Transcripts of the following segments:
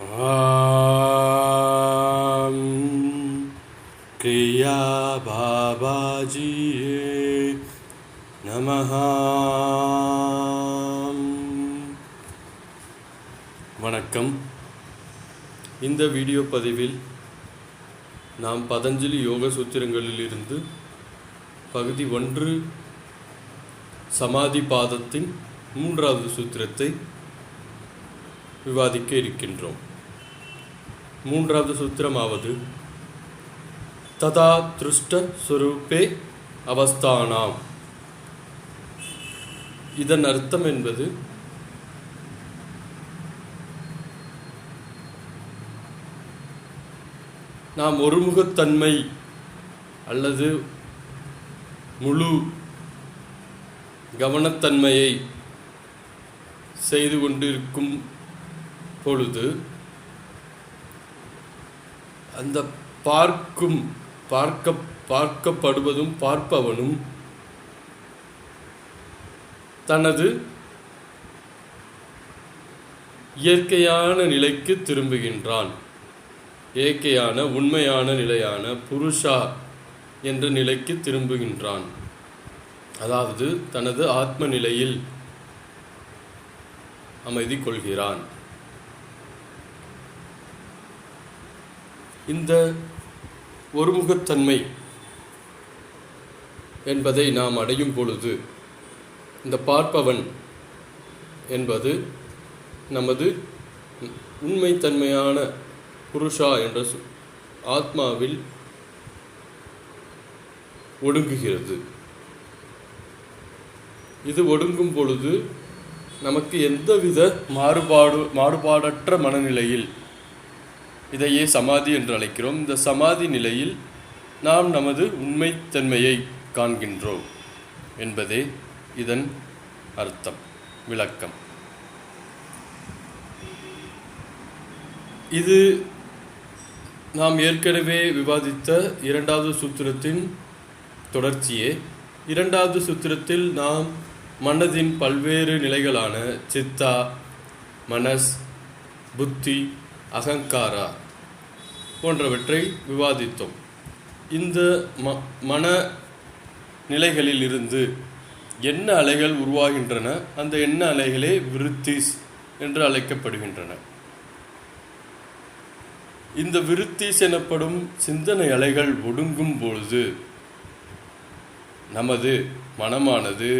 ஆம். கிரியா பாபாஜியே வணக்கம். இந்த வீடியோ பதிவில் நாம் பதஞ்சலி யோக சூத்திரங்களிலிருந்து பகுதி ஒன்று சமாதி பாதத்தின் மூன்றாவது சூத்திரத்தை விவாதிக்க இருக்கின்றோம். மூன்றாவது சூத்திரமாவது. ததா திருஷ்ட சுரூபே அவஸ்தானாம். இதன் அர்த்தம் என்பது நாம் ஒருமுகத்தன்மை அல்லது முழு கவனத்தன்மையை செய்து கொண்டிருக்கும் பொழுது அந்த பார்க்கும் பார்க்க பார்க்கப்படுவதும் பார்ப்பவனும் தனது இயற்கையான நிலைக்கு திரும்புகின்றான். இயற்கையான உண்மையான நிலையான புருஷா என்ற நிலைக்கு திரும்புகின்றான். அதாவது தனது ஆத்ம நிலையில் அமைதி கொள்கிறான். இந்த ஒருமுகத்தன்மை என்பதை நாம் அடையும் பொழுது இந்த பார்ப்பவன் என்பது நமது உண்மைத்தன்மையான புருஷா என்ற சொ ஆத்மாவில் ஒடுங்குகிறது. இது ஒடுங்கும் பொழுது நமக்கு எந்தவித மாறுபாடு மாறுபாடற்ற மனநிலையில் இதையே சமாதி என்று அழைக்கிறோம். இந்த சமாதி நிலையில் நாம் நமது உண்மைத்தன்மையை காண்கின்றோம் என்பதே இதன் அர்த்தம் விளக்கம். இது நாம் ஏற்கனவே விவாதித்த இரண்டாவது சூத்திரத்தின் தொடர்ச்சியே. இரண்டாவது சூத்திரத்தில் நாம் மனதின் பல்வேறு நிலைகளான சித்தா மனஸ் புத்தி அகங்காரா போன்றவற்றை விவாதித்தோம். இந்த ம மன நிலைகளில் இருந்து என்ன அலைகள் உருவாகின்றன அந்த எண்ண அலைகளே விருத்திஸ் என்று அழைக்கப்படுகின்றன. இந்த விருத்திஸ் எனப்படும் சிந்தனை அலைகள் ஒடுங்கும் பொழுது நமது மனமானது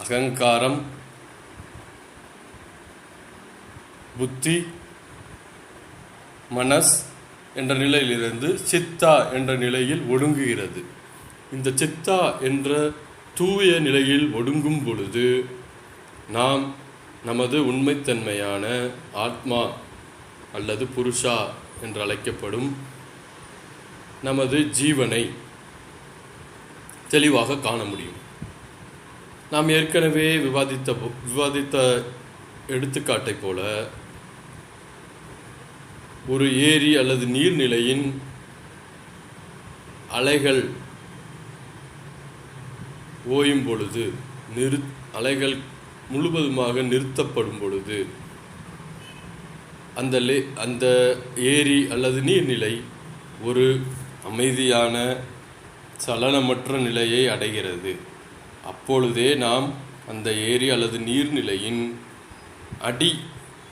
அகங்காரம் புத்தி மனஸ் என்ற நிலையிலிருந்து சித்தா என்ற நிலையில் ஒடுங்குகிறது. இந்த சித்தா என்ற தூய நிலையில் ஒடுங்கும் பொழுது நாம் நமது உண்மைத்தன்மையான ஆத்மா அல்லது புருஷா என்று அழைக்கப்படும் நமது ஜீவனை தெளிவாக காண முடியும். நாம் ஏற்கனவே விவாதித்த போ- விவாதித்த எடுத்துக்காட்டைப் போல ஒரு ஏரி அல்லது நீர்நிலையின் அலைகள் ஓயும் பொழுது நிறு அலைகள் முழுவதுமாக நிறுத்தப்படும் பொழுது அந்த லே அந்த ஏரி அல்லது நீர்நிலை ஒரு அமைதியான சலனமற்ற நிலையை அடைகிறது. அப்பொழுதே நாம் அந்த ஏரி அல்லது நீர்நிலையின் அடி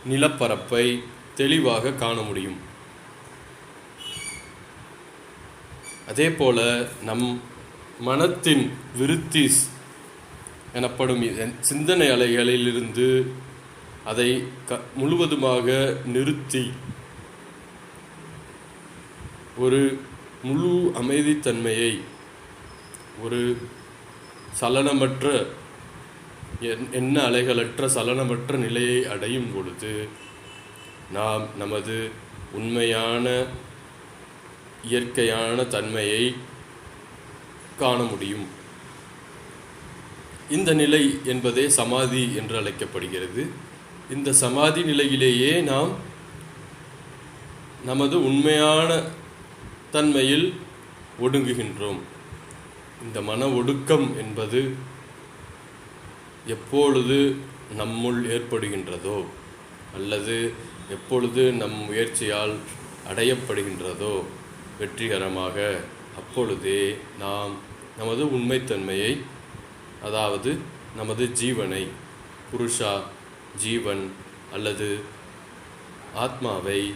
நிலப்பரப்பை தெளிவாக காண முடியும். அதே போல நம் மனத்தின் விருத்திஸ் எனப்படும் சிந்தனை அலைகளிலிருந்து அதை க முழுவதுமாக நிறுத்தி ஒரு முழு அமைதித்தன்மையை ஒரு சலனமற்ற எண்- எண்ண அலைகளற்ற சலனமற்ற நிலையை அடையும் பொழுது நாம் நமது உண்மையான இயற்கையான தன்மையை காண முடியும். இந்த நிலை என்பதே சமாதி என்று அழைக்கப்படுகிறது. இந்த சமாதி நிலையிலேயே நாம் நமது உண்மையான தன்மையில் ஒடுங்குகின்றோம். இந்த மன ஒடுக்கம் என்பது எப்பொழுது நம்முள் ஏற்படுகின்றதோ அல்லது எப்பொழுது நம் முயற்சியால் அடையப்படுகின்றதோ வெற்றிகரமாக அப்பொழுதே நாம் நமது உண்மைத்தன்மையை அதாவது நமது ஜீவனை புருஷா ஜீவன் அல்லது ஆத்மாவை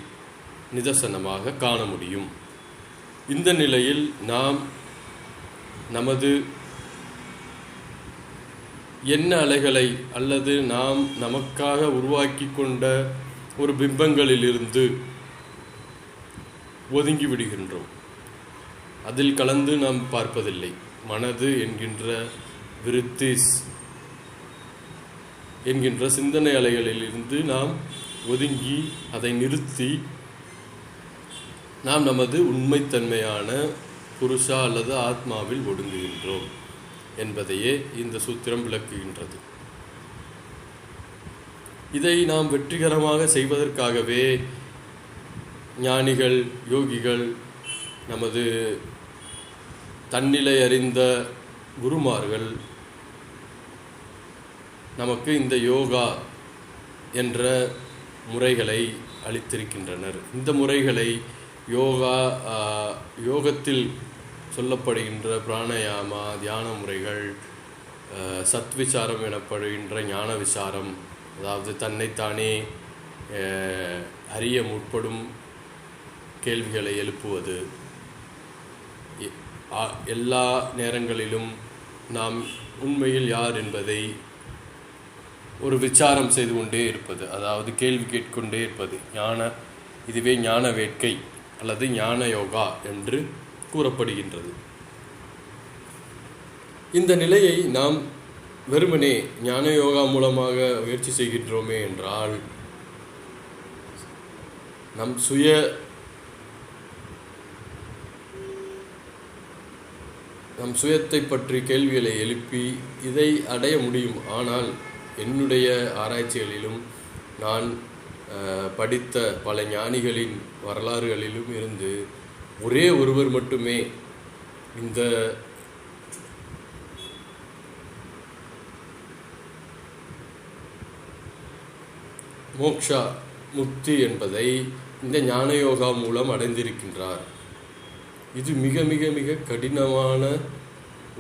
நிதர்சனமாக காண முடியும். இந்த நிலையில் நாம் நமது எண்ண அலைகளை அல்லது நாம் நமக்காக உருவாக்கி கொண்ட ஒரு பிம்பங்களிலிருந்து ஒதுங்கி விடுகின்றோம். அதில் கலந்து நாம் பார்ப்பதில்லை. மனது என்கின்ற விருத்திஸ் என்கின்ற சிந்தனை அலைகளிலிருந்து நாம் ஒதுங்கி அதை நிறுத்தி நாம் நமது உண்மைத்தன்மையான புருஷா அல்லது ஆத்மாவில் ஒடுங்குகின்றோம் என்பதையே இந்த சூத்திரம் விளக்குகின்றது. இதை நாம் வெற்றிகரமாக செய்வதற்காகவே ஞானிகள் யோகிகள் நமது தன்னிலை அறிந்த குருமார்கள் நமக்கு இந்த யோகா என்ற முறைகளை அளித்திருக்கின்றனர். இந்த முறைகளை யோகா யோகத்தில் சொல்லப்படுகின்ற பிராணயாமா தியான முறைகள் சத்விசாரம் எனப்படுகின்ற ஞான விசாரம் அதாவது தன்னைத்தானே அறிய முற்படும் கேள்விகளை எழுப்புவது. எ- எல்லா நேரங்களிலும் நாம் உண்மையில் யார் என்பதை ஒரு விசாரம் செய்து கொண்டே இருப்பது அதாவது கேள்வி கேட்கொண்டே இருப்பது. ஞான இதுவே ஞான வேட்கை அல்லது ஞான யோகா என்று கூறப்படுகின்றது. இந்த நிலையை நாம் வெறுமனே ஞான யோகா மூலமாக முயற்சி செய்கின்றோமே என்றால் நம் சுய நம் சுயத்தை பற்றி கேள்விகளை எழுப்பி இதை அடைய முடியும். ஆனால் என்னுடைய ஆராய்ச்சிகளிலும் நான் படித்த பல ஞானிகளின் வரலாறுகளிலும் இருந்து ஒரே ஒருவர் மட்டுமே இந்த மோக்ஷா முக்தி என்பதை இந்த ஞான யோகா மூலம் அடைந்திருக்கின்றார். இது மிக மிக மிக கடினமான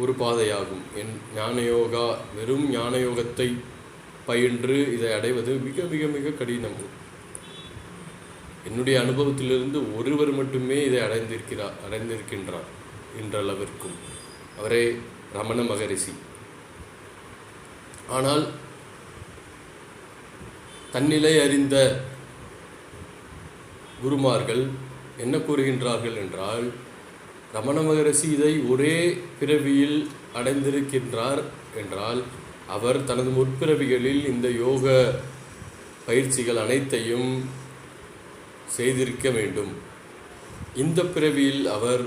ஒரு பாதையாகும். என் ஞான யோகா வெறும் ஞான யோகத்தை பயின்று இதை அடைவது மிக மிக மிக கடினம். என்னுடைய அனுபவத்திலிருந்து ஒருவர் மட்டுமே இதை அடைந்திருக்கிறார் அடைந்திருக்கின்றார் என்றளவிற்கும் அவரே ரமண மகரிஷி. ஆனால் தன்னிலை அறிந்த குருமார்கள் என்ன கூறுகின்றார்கள் என்றால் ரமண மகரிஷி இதை ஒரே பிறவியில் அடைந்திருக்கின்றார் என்றால் அவர் தனது முற்பிறவிகளில் இந்த யோக பயிற்சிகள் அனைத்தையும் செய்திருக்க வேண்டும். இந்த பிறவியில் அவர்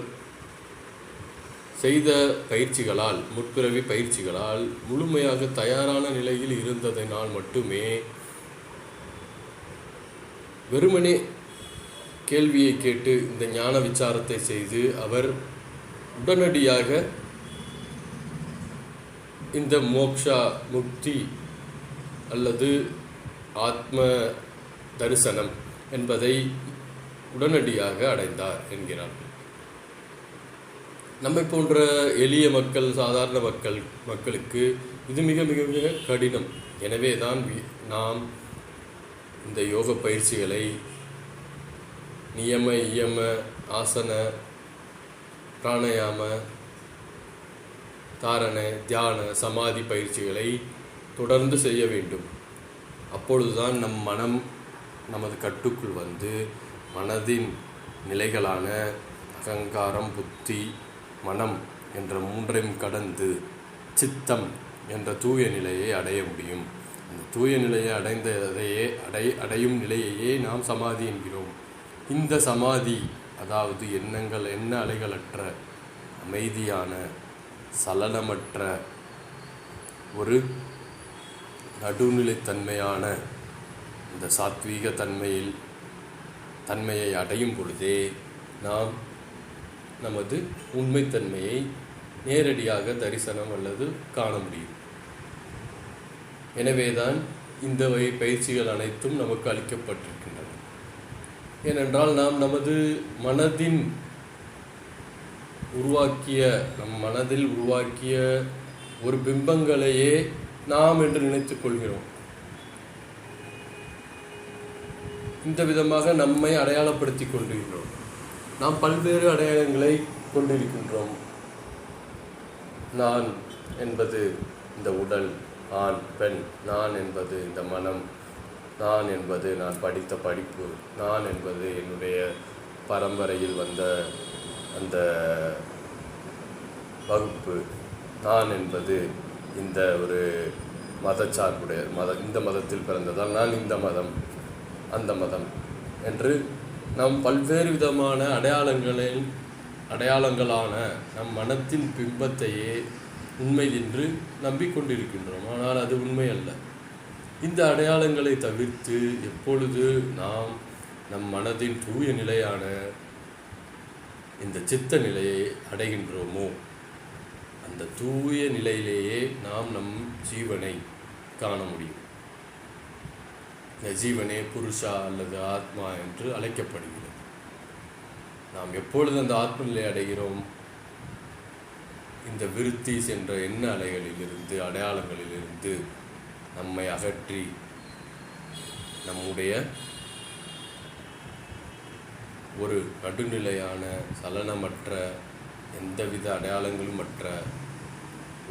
செய்த பயிற்சிகளால் முற்பிறவி பயிற்சிகளால் முழுமையாக தயாரான நிலையில் இருந்ததனால் மட்டுமே வெறுமனே கேள்வியை கேட்டு இந்த ஞான விசாரத்தை செய்து அவர் உடனடியாக இந்த மோக்ஷா முக்தி அல்லது ஆத்ம தரிசனம் என்பதை உடனடியாக அடைந்தார் என்கிறார். நம்மை போன்ற எளிய மக்கள் சாதாரண மக்கள் மக்களுக்கு இது மிக மிக மிக கடினம். எனவே தான் வி- நாம் இந்த யோக பயிற்சிகளை நியம இயம ஆசன பிராணயாம தாரண தியான சமாதி பயிற்சிகளை தொடர்ந்து செய்ய வேண்டும். அப்பொழுதுதான் நம் மனம் நமது கட்டுக்குள் வந்து மனதின் நிலைகளான அகங்காரம் புத்தி மனம் என்ற மூன்றையும் கடந்து சித்தம் என்ற தூய நிலையை அடைய முடியும். தூய நிலையை அடைந்ததையே அடை அடையும் நிலையையே நாம் சமாதி என்கிறோம். இந்த சமாதி அதாவது எண்ணங்கள் எண்ண அலைகளற்ற அமைதியான சலனமற்ற ஒரு நடுநிலைத்தன்மையான இந்த சாத்வீக தன்மையில் தன்மையை அடையும் பொழுதே நாம் நமது உண்மைத்தன்மையை நேரடியாக தரிசனம் அல்லது காண முடியும். எனவேதான் இந்த வகை பயிற்சிகள் அனைத்தும் நமக்கு அளிக்கப்பட்டிருக்கின்றன. ஏனென்றால் நாம் நமது மனதின் உருவாக்கிய நம் மனதில் உருவாக்கிய ஒரு பிம்பங்களையே நாம் என்று நினைத்துக் கொள்கிறோம். இந்த விதமாக நம்மை அடையாளப்படுத்திக் கொண்டிருக்கிறோம். நாம் பல்வேறு அடையாளங்களை கொண்டிருக்கின்றோம். நான் என்பது இந்த உடல். ஆண் பெண் நான் என்பது இந்த மனம். நான் என்பது நான் படித்த படிப்பு. நான் என்பது என்னுடைய பரம்பரையில் வந்த அந்த வகுப்பு. நான் என்பது இந்த ஒரு மதச்சார்புடைய மத இந்த மதத்தில் பிறந்ததால் நான் இந்த மதம் அந்த மதம் என்று நம் பல்வேறு விதமான அடையாளங்களில் அடையாளங்களான நம் மனத்தின் பிம்பத்தையே உண்மை என்று நம்பிக்கொண்டிருக்கின்றோம். ஆனால் அது உண்மை அல்ல இந்த அடையாளங்களை தவிர்த்து எப்பொழுது நாம் நம் மனதின் தூய நிலையான இந்த சித்த நிலையை அடைகின்றோமோ அந்த தூய நிலையிலேயே நாம் நம் ஜீவனை காண முடியும். இந்த ஜீவனே புருஷா அல்லது ஆத்மா என்று அழைக்கப்படுகிறது. நாம் எப்பொழுது அந்த ஆத்ம நிலை அடைகிறோம்? இந்த விருத்தி சென்ற எண்ண அலைகளிலிருந்து அடையாளங்களிலிருந்து நம்மை அகற்றி நம்முடைய ஒரு நடுநிலையான சலனமற்ற எந்தவித அடையாளங்களும் அற்ற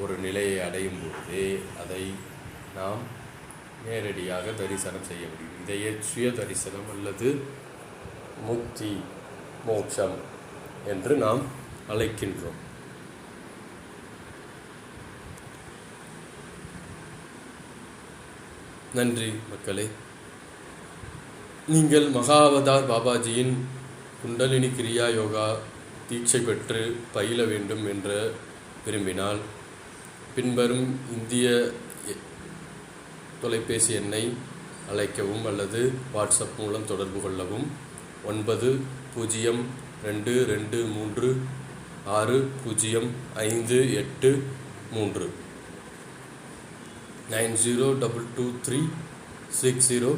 ஒரு நிலையை அடையும் பொழுதே அதை நாம் நேரடியாக தரிசனம் செய்ய முடியும். இதையே சுய தரிசனம் அல்லது முக்தி மோட்சம் என்று நாம் அழைக்கின்றோம். நன்றி மக்களே. நீங்கள் மகாவதார் பாபாஜியின் குண்டலினி கிரியா யோகா தீட்சை பெற்று பயில வேண்டும் என்று விரும்பினால் பின்வரும் இந்திய தொலைபேசி எண்ணை அழைக்கவும் அல்லது வாட்ஸ்அப் மூலம் தொடர்பு கொள்ளவும். ஒன்பது பூஜ்ஜியம் ரெண்டு ரெண்டு மூன்று ஆறு பூஜ்ஜியம் ஐந்து எட்டு மூன்று. Nine zero double two three six zero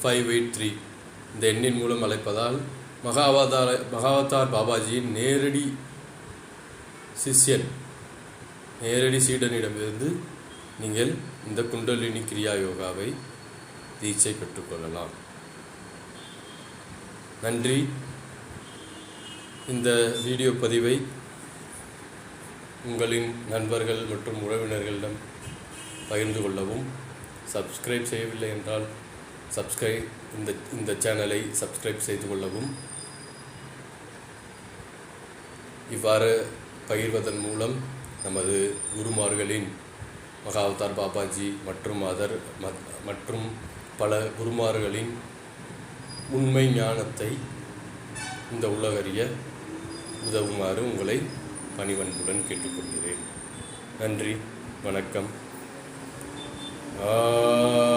five eight three. இந்த எண்ணின் மூலம் அழைப்பதால் மகாவதார மகாவதார் பாபாஜியின் நேரடி சிஷ்யன் நேரடி சீடனிடமிருந்து நீங்கள் இந்த குண்டலினி கிரியா யோகாவை தீட்சை பெற்றுக்கொள்ளலாம். நன்றி. இந்த வீடியோ பதிவை உங்களின் நண்பர்கள் மற்றும் உறவினர்களிடம் பகிர்ந்து கொள்ளவும். சப்ஸ்கிரைப் செய்யவில்லை என்றால் சப்ஸ்கிரைப் இந்த இந்த சேனலை சப்ஸ்கிரைப் செய்து கொள்ளவும். இவ்வாறு பகிர்வதன் மூலம் நமது குருமார்களின் மகாவதார் பாபாஜி மற்றும் அதர் மத்- மற்றும் பல குருமார்களின் உண்மை ஞானத்தை இந்த உலகறிய உதவுமாறு உங்களை பணிவன்புடன் கேட்டுக்கொள்கிறேன். நன்றி வணக்கம். Oh.